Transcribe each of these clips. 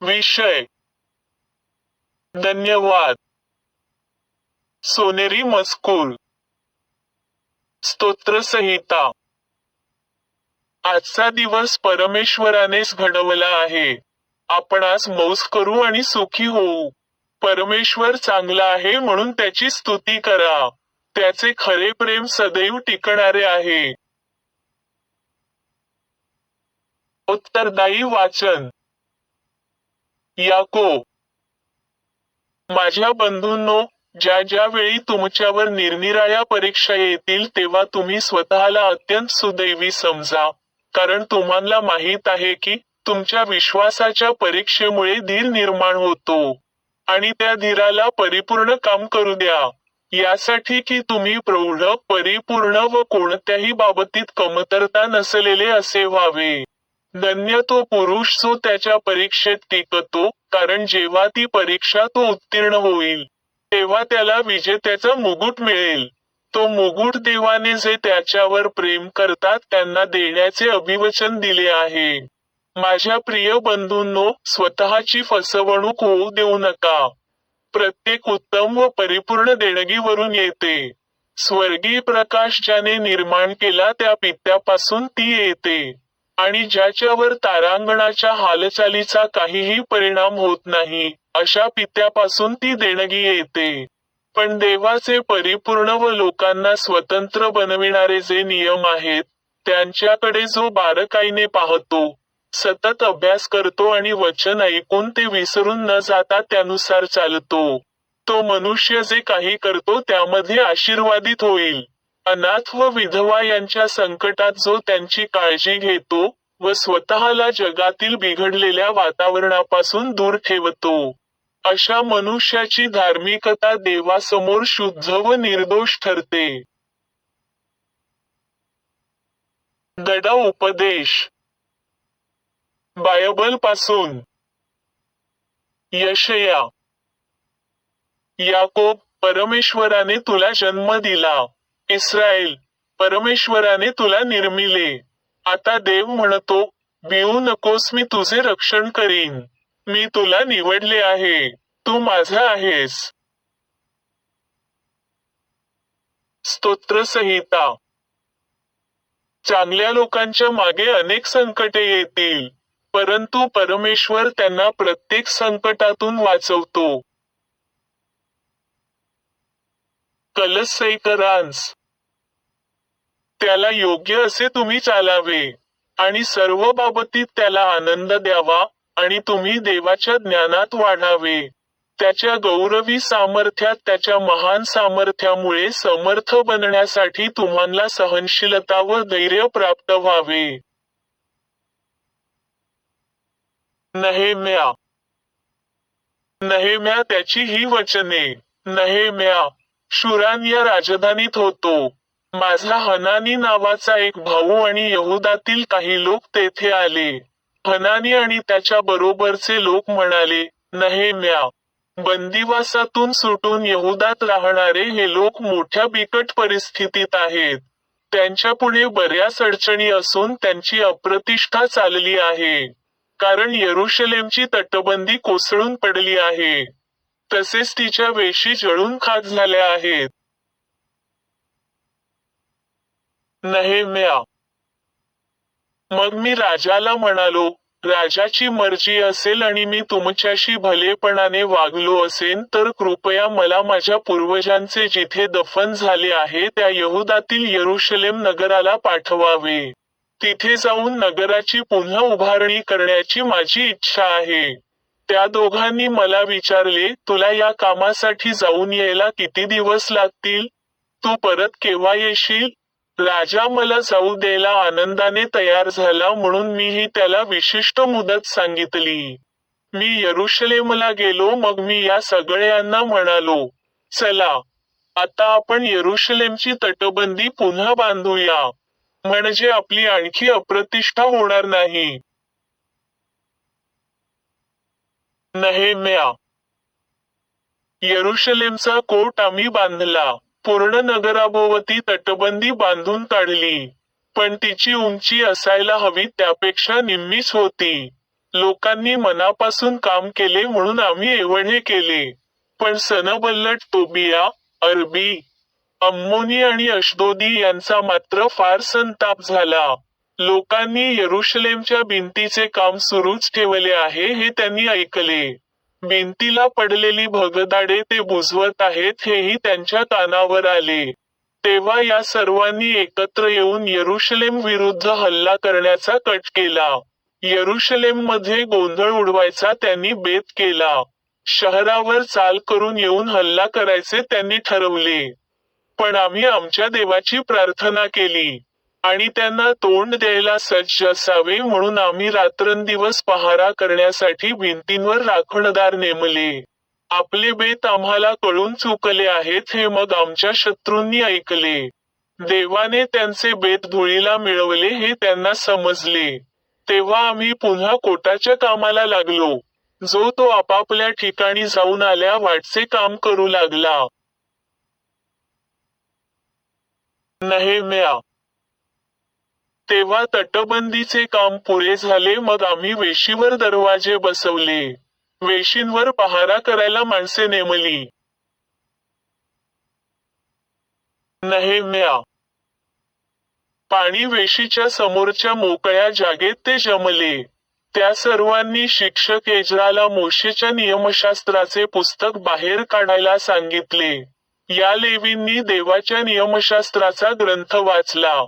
विषय. धन्यवाद. सोनेरी मजकूर. स्तोत्रसंहिता आजचा दिवस परमेश्वरानेच घडवला आहे. आपण आज मौज करू आणि सुखी होऊ. परमेश्वर चांगला आहे म्हणून त्याची स्तुती करा. त्याचे खरे प्रेम सदैव टिकणारे आहे. उत्तरदायी वाचन. याको. माझ्या बंधूंनो ज्या ज्या वेळी तुमच्यावर निरनिराळ्या परीक्षा येतील तेव्हा तुम्ही स्वतःला अत्यंत सुदैवी समजा. कारण तुम्हाला माहीत आहे की तुमच्या विश्वासाच्या परीक्षेमुळे धीर निर्माण होतो. आणि त्या धीराला परिपूर्ण काम करू द्या. यासाठी की तुम्ही प्रौढ परिपूर्ण व कोणत्याही बाबतीत कमतरता नसलेले असे व्हावे. धन्य तो पुरुष जो त्याच्या परीक्षेत टिकतो कारण जेव्हा ती परीक्षा तो उत्तीर्ण होईल तेव्हा त्याला विजेत्याचा मुकुट मिळेल. तो मुकुट देवाने जे त्याच्यावर प्रेम करतात त्यांना देण्याचे अभिवचन दिले आहे. माझ्या प्रिय बंधूंनो स्वतःची फसवणूक होऊ देऊ नका. प्रत्येक उत्तम व परिपूर्ण देणगीवरून येते. स्वर्गीय प्रकाश ज्याने निर्माण केला त्या पित्यापासून ती येते. आणि ज्याच्यावर तारांगणाच्या हालचालीचा काहीही परिणाम होत नाही अशा पित्यापासून ती देणगी येते. पण देवाचे परिपूर्ण व लोकांना स्वतंत्र बनविणारे जे नियम आहेत त्यांच्याकडे जो बारकाईने पाहतो सतत अभ्यास करतो आणि वचन ऐकून ते विसरून न जाता त्यानुसार चालतो. तो मनुष्य जे काही करतो त्यामध्ये आशीर्वादित होईल. अनाथ व विधवा यांच्या संकटात जो त्यांची काळजी घेतो व स्वतःला जगातील बिघडलेल्या वातावरणापासून दूर ठेवतो अशा मनुष्याची धार्मिकता देवासमोर शुद्ध व निर्दोष ठरते. दडा उपदेश. बायबलपासून. यशया. याकोब परमेश्वराने तुला जन्म दिला. इस्रायल परमेश्वराने तुला निर्मिले. आता देव म्हणतो भिवू नकोस मी तुझे रक्षण करीन. मी तुला निवडले आहे. तू माझा आहेस. स्तोत्रसंहिता. चांगल्या लोकांच्या मागे अनेक संकटे येतील परंतु परमेश्वर त्यांना प्रत्येक संकटातून वाचवतो. कलसैकरांस त्याला योग्य असे तुम्ही चालावे. आणि सर्व बाबतीत त्याला आनंद द्यावा आणि तुम्ही देवाच्या ज्ञानात वाढावे. त्याच्या गौरवी सामर्थ्यात त्याच्या महान सामर्थ्यामुळे समर्थ बनण्यासाठी तुम्हाला सहनशीलता व धैर्य प्राप्त व्हावे. नहेम्या. नहेम्या त्याची ही वचने. नहेम्या. शुरान या राजधानीत होतो. माझा हनानी नावाचा एक भाऊ आणि यहुदातील काही लोक तेथे आले. हनानी आणि त्याच्या बरोबरचे लोक म्हणाले नहेम्या बंदिवासातून सुटून यहुदात राहणारे हे लोक मोठ्या बिकट परिस्थितीत आहेत. त्यांच्या पुढे बऱ्याच अडचणी असून त्यांची अप्रतिष्ठा चालली आहे. कारण येरुशलेमची तटबंदी कोसळून पडली आहे. तसेच तिच्या वेशी जळून खाक झाल्या आहेत. नहेम्या मग मी राजाला म्हणालो राजाची मर्जी असेल आणि मी तुमच्याशी भलेपणाने वागलो असेन तर कृपया मला माझ्या पूर्वजांचे जिथे दफन झाले आहे त्या यहुदातील येरुशलेम नगराला पाठवावे. तिथे जाऊन नगराची पुन्हा उभारणी करण्याची माझी इच्छा आहे. त्या दोघांनी मला विचारले तुला या कामासाठी जाऊन यायला किती दिवस लागतील? तू परत केव्हा येशील? राजा मला जाऊ द्यायला आनंदाने तयार झाला म्हणून मीही त्याला विशिष्ट मुदत सांगितली. मी यरुशलेमला गेलो मग मी या सगळ्यांना म्हणालो चला आता आपण यरुशलेमची तटबंदी पुन्हा बांधूया. म्हणजे आपली आणखी अप्रतिष्ठा होणार नाही. नहेम्या यरुशलेमचा कोट आम्ही बांधला. पूर्ण नगराभोवती तटबंदी बांधून काढली. पण तिची उंची असायला हवी त्यापेक्षा निम्मीच होती. लोकांनी मनापासून काम केले म्हणून आम्ही एवढे केले. पण सनबल्लट तोबिया अरबी अम्मोनी आणि अशदोदी यांचा मात्र फार संताप झाला. लोकांनी यरुशलेमच्या भिंतीचे काम सुरूच ठेवले आहे हे त्यांनी ऐकले. भिंतीला पडलेली भगदाडे ते बुजवत आहेत हेही त्यांच्या कानावर आले. तेव्हा या सर्वांनी एकत्र येऊन यरुशलेम विरुद्ध हल्ला करण्याचा कट केला. यरुशलेममध्ये गोंधळ उडवायचा त्यांनी बेत केला. शहरावर चाल करून येऊन हल्ला करायचे त्यांनी ठरवले. पण आम्ही आमच्या देवाची प्रार्थना केली. आणि त्यांना तोंड द्यायला सज्ज असावे म्हणून आम्ही रात्रंदिवस पहारा करण्यासाठी भिंतींवर राखणदार नेमले. आपले बेत आम्हाला कळून चुकले आहेत हे मग आमच्या शत्रूंनी ऐकले. देवाने त्यांचे बेत धुळीला मिळवले हे त्यांना समजले. तेव्हा आम्ही पुन्हा कोटाच्या कामाला लागलो. जो तो आपापल्या ठिकाणी जाऊन आल्या वाटचे काम करू लागला. नहेम्या तेव्हा तटबंदीचे काम पुरे झाले मग आम्ही वेशीवर दरवाजे बसवले. वेशींवर पहारा करायला माणसे नेमली. नहेम्या पाणी वेशीच्या समोरच्या मोकळ्या जागेत ते जमले. त्या सर्वांनी शिक्षक एजराला मोशेच्या नियमशास्त्राचे पुस्तक बाहेर काढायला सांगितले. या लेवींनी देवाच्या नियमशास्त्राचा ग्रंथ वाचला.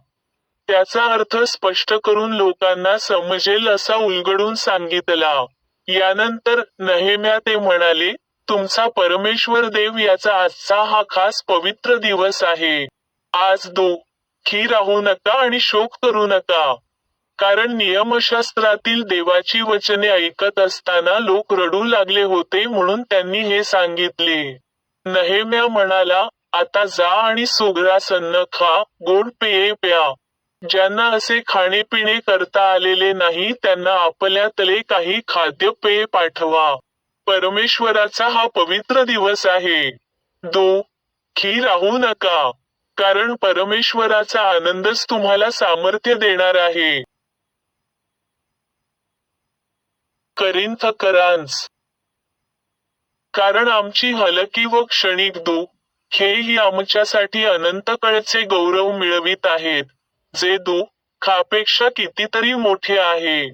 त्याचा अर्थ स्पष्ट करून लोकांना समजेल असा उलगडून सांगितला. यानंतर नहेम्या ते म्हणाले तुमचा परमेश्वर देव याचा आजचा हा खास पवित्र दिवस आहे. आज दो खी राहू नका आणि शोक करू नका. कारण नियमशास्त्रातील देवाची वचने ऐकत असताना लोक रडू लागले होते म्हणून त्यांनी हे सांगितले. नहेम्या म्हणाला आता जा आणि सुग्रासन्न खा गोड पेये प्या. ज्यांना असे खाणेपिणे करता आलेले नाही त्यांना आपल्यातले काही खाद्यपेय पाठवा. परमेश्वराचा हा पवित्र दिवस आहे. दो खी राहू नका कारण परमेश्वराचा आनंदच तुम्हाला सामर्थ्य देणार आहे. करिंथ करांज कारण आमची हलकी व क्षणिक दु हेही आमच्यासाठी अनंतकळचे गौरव मिळवित आहेत. जे दुःखापेक्षा कितीतरी मोठे आहे.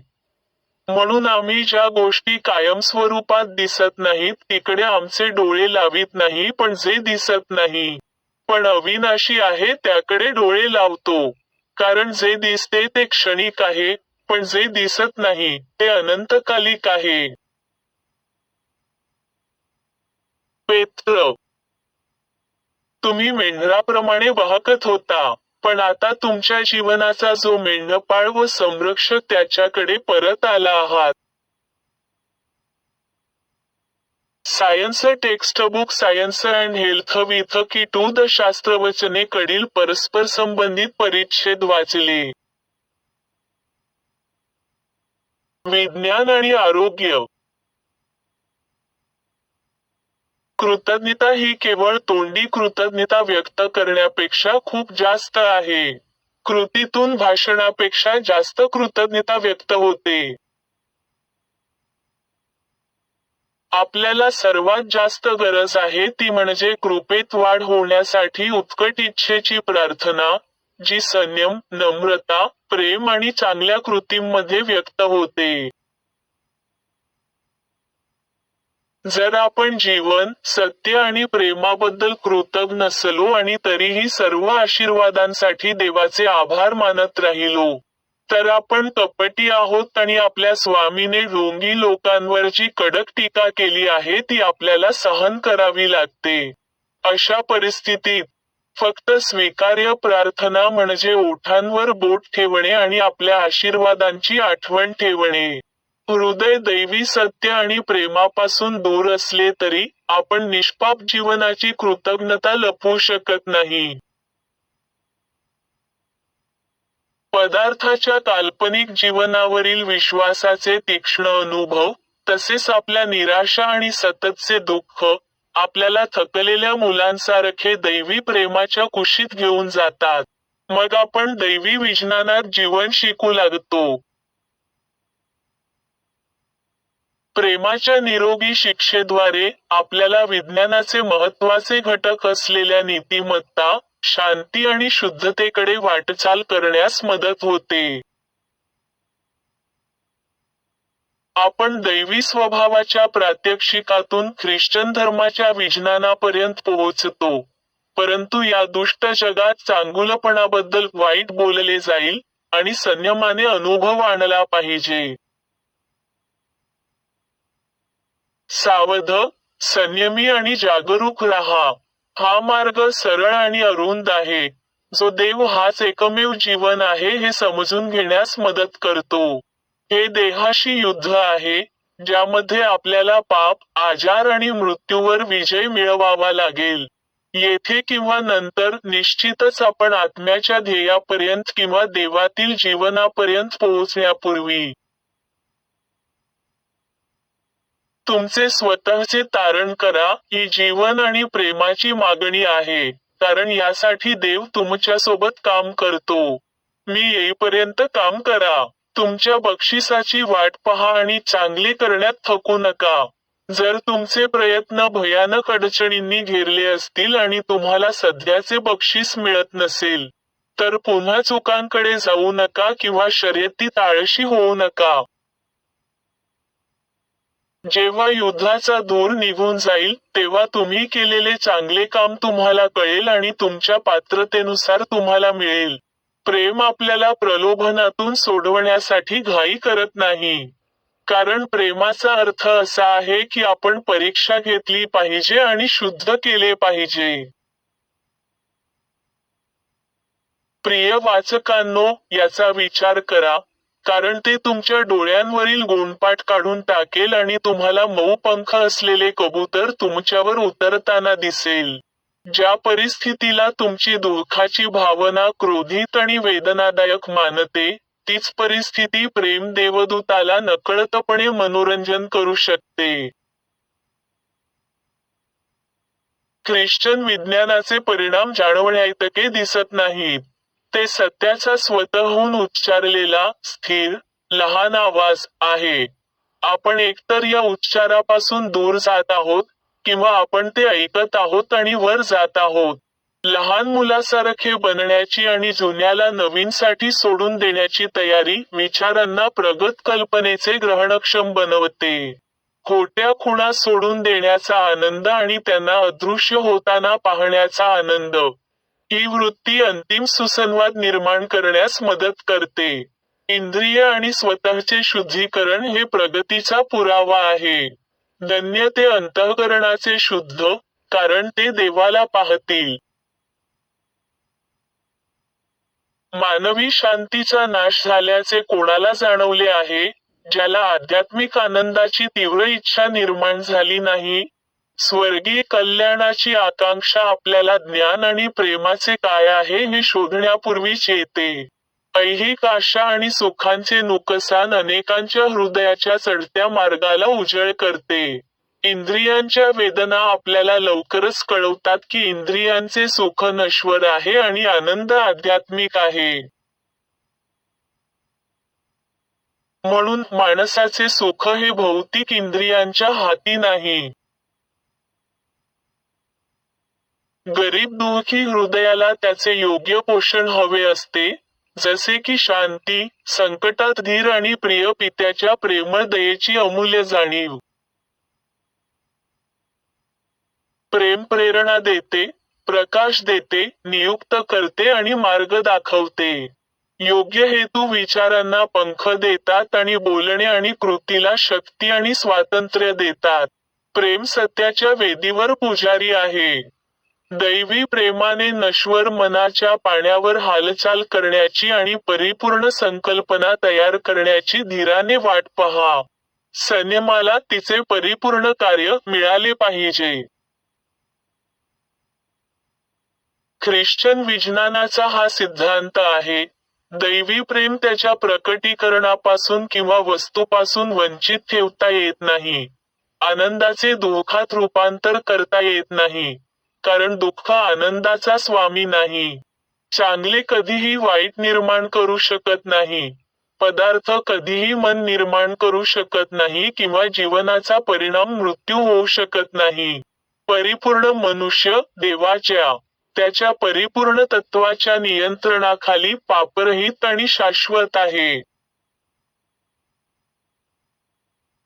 म्हणून आम्ही ज्या गोष्टी कायमस्वरूपात दिसत नाहीत तिकडे आमचे डोळे लावित नाही पण जे दिसत नाही. पण अविनाशी आहे त्याकडे डोळे लावतो. कारण जे दिसते ते क्षणिक आहे पण जे दिसत नाही ते अनंतकालिक आहे. पेत्र. तुम्ही मेंढराप्रमाणे वाहकत होता. पण आता तुमच्या जीवनाचा जो मेंढपाळ व संरक्षक त्याच्याकडे परत आला आहात. Science text book science and health with key to the शास्त्रवचने कडील परस्पर संबंधित परिच्छेद वाचले. विज्ञान आणि आरोग्य. कृतज्ञता ही केवळ तोंडी कृतज्ञता व्यक्त करण्यापेक्षा खूप जास्त आहे. कृतीतून भाषणापेक्षा जास्त कृतज्ञता व्यक्त होते. आपल्याला सर्वात जास्त गरज आहे ती म्हणजे कृपेत वाढ होण्यासाठी उत्कट इच्छेची प्रार्थना जी संयम नम्रता प्रेम आणि चांगल्या कृतींमध्ये व्यक्त होते. जर आपण जीवन सत्य आणि प्रेमाबद्दल कृतज्ञ नसलो आणि तरीही सर्व आशीर्वादांसाठी देवाचे आभार मानत राहिलो तर आपण कपटी आहोत आणि आपल्या स्वामीने ढोंगी लोकांवर जी कडक टीका केली आहे ती आपल्याला सहन करावी लागते. अशा परिस्थितीत फक्त स्वीकार्य प्रार्थना म्हणजे ओठांवर बोट ठेवणे आणि आपल्या आशीर्वादांची आठवण ठेवणे. हृदय दैवी सत्य आणि प्रेमापासून दूर असले तरी आपण निष्पाप जीवनाची कृतज्ञता लपवू शकत नाही. पदार्थाच्या काल्पनिक जीवनावरील विश्वासाचे तीक्ष्ण अनुभव तसेच आपल्या निराशा आणि सततचे दुःख आपल्याला थकलेल्या मुलांसारखे दैवी प्रेमाच्या कुशीत घेऊन जातात. मग आपण दैवी विज्ञानात जीवन शिकू लागतो. प्रेमाच्या निरोगी शिक्षेद्वारे आपल्याला विज्ञानाचे महत्त्वाचे घटक असलेल्या नीतिमत्ता शांती आणि शुद्धतेकडे वाटचाल करण्यास मदत होते. आपण दैवी स्वभावाच्या प्रात्यक्षिकातून ख्रिश्चन धर्माच्या विज्ञानापर्यंत पोहोचतो परंतु या दुष्ट जगात चांगुलपणाबद्दल वाईट बोलले जाईल आणि संयमाने अनुभव आणला पाहिजे. सावध संयमी आणि जागरूक राहा. हा मार्ग सरळ आणि अरुंद आहे. जो देव हाच एकमेव जीवन आहे हे समजून घेण्यास मदत करतो. हे देहाशी युद्ध आहे ज्यामध्ये आपल्याला पाप आजार आणि मृत्यूवर विजय मिळवावा लागेल. येथे किंवा नंतर निश्चितच आपण आत्म्याच्या ध्येयापर्यंत किंवा देवातील जीवनापर्यंत पोहोचण्यापूर्वी तुमचे स्वतःचे तारण करा ही जीवन आणि प्रेमाची मागणी आहे. कारण यासाठी देव तुमच्यासोबत काम करतो. मी येईपर्यंत काम करा. तुमच्या बक्षिसाची वाट पहा आणि चांगले करण्यात थकू नका. जर तुमचे प्रयत्न भयानक अडचणींनी घेरले असतील आणि तुम्हाला सध्याचे बक्षीस मिळत नसेल तर पुन्हा चुकांकडे जाऊ नका किंवा शर्यतीत आळशी होऊ नका. जेव्हा युद्धाचा धूर निघून जाईल तेव्हा तुम्ही केलेले चांगले काम तुम्हाला कळेल आणि तुमच्या पात्रतेनुसार तुम्हाला मिळेल. प्रेम आपल्याला प्रलोभनातून सोडवण्यासाठी घाई करत नाही. कारण प्रेमाचा अर्थ असा आहे की आपण परीक्षा घेतली पाहिजे आणि शुद्ध केले पाहिजे. प्रिय वाचकांनो याचा विचार करा. कारण ते तुमच्या डोळ्यांवरील गोंडपाट काढून टाकेल आणि तुम्हाला मऊ पंख असलेले कबूतर तुमच्यावर उतरताना दिसेल. ज्या परिस्थितीला तुमची दुःखाची भावना क्रोधित आणि वेदनादायक मानते तीच परिस्थिती प्रेम देवदूताला नकळतपणे मनोरंजन करू शकते. ख्रिश्चन विज्ञानाचे परिणाम जाणवण्याइतके दिसत नाहीत. ते सत्याचा स्वतःहून उच्चारलेला स्थिर लहान आवाज आहे. आपण एकतर या उच्चारापासून दूर जात आहोत किंवा आपण ते ऐकत आहोत आणि वर जात आहोत. लहान मुलासारखे बनण्याची आणि जुन्याला नवीनसाठी सोडून देण्याची तयारी विचारांना प्रगत कल्पनेचे ग्रहणक्षम बनवते. खोट्या खुणा सोडून देण्याचा आनंद आणि त्यांना अदृश्य होताना पाहण्याचा आनंद. ही वृत्ती अंतिम सुसंवाद निर्माण करण्यास मदत करते. इंद्रिय आणि स्वतःचे शुद्धीकरण हे प्रगतीचा पुरावा आहे. धन्य ते अंतःकरणाचे शुद्ध कारण ते देवाला पाहतील. मानवी शांतीचा नाश झाल्याचे कोणाला जाणवले आहे? ज्याला आध्यात्मिक आनंदाची तीव्र इच्छा निर्माण झाली नाही? स्वर्गीय कल्याणाची आकांक्षा आपल्याला ज्ञान आणि प्रेमाचे काय आहे हे शोधण्यापूर्वीच येते. ऐहिक आशा आणि सुखांचे नुकसान अनेकांच्या हृदयाच्या चढत्या मार्गाला उजळ करते. इंद्रियांच्या वेदना आपल्याला लवकरच कळवतात की इंद्रियांचे सुख नश्वर आहे आणि आनंद आध्यात्मिक आहे. म्हणून माणसाचे सुख हे भौतिक इंद्रियांच्या हाती नाही. गरीब दुःखी हृदयाला त्याचे योग्य पोषण हवे असते जसे की शांती संकटात धीर आणि प्रिय पित्याच्या प्रेमळ दयेची अमूल्य जाणीव. प्रेम प्रेरणा देते प्रकाश देते नियुक्त करते आणि मार्ग दाखवते. योग्य हेतू विचारांना पंख देतात आणि बोलणे आणि कृतीला शक्ती आणि स्वातंत्र्य देतात. प्रेम सत्याच्या वेदीवर पुजारी आहे. दैवी प्रेमाने नश्वर मनाच्या पाण्यावर हालचाल करण्याची आणि परिपूर्ण संकल्पना तयार करण्याची धीराने वाट पहा. सिनेमाला तिचे परिपूर्ण कार्य मिळाले पाहिजे. ख्रिश्चन विज्ञानाचा हा सिद्धांत आहे दैवी प्रेम त्याच्या प्रकटीकरणापासून किंवा वस्तूपासून वंचित ठेवता येत नाही. आनंदाचे दुःखात रूपांतर करता येत नाही. कारण दुःख आनंदाचा स्वामी नाही. चांगले कधीही वाईट निर्माण करू शकत नाही. पदार्थ कधीही मन निर्माण करू शकत नाही किंवा जीवनाचा परिणाम मृत्यू होऊ शकत नाही. परिपूर्ण मनुष्य देवाच्या त्याच्या परिपूर्ण तत्वाच्या नियंत्रणाखाली पापरहित आणि शाश्वत आहे.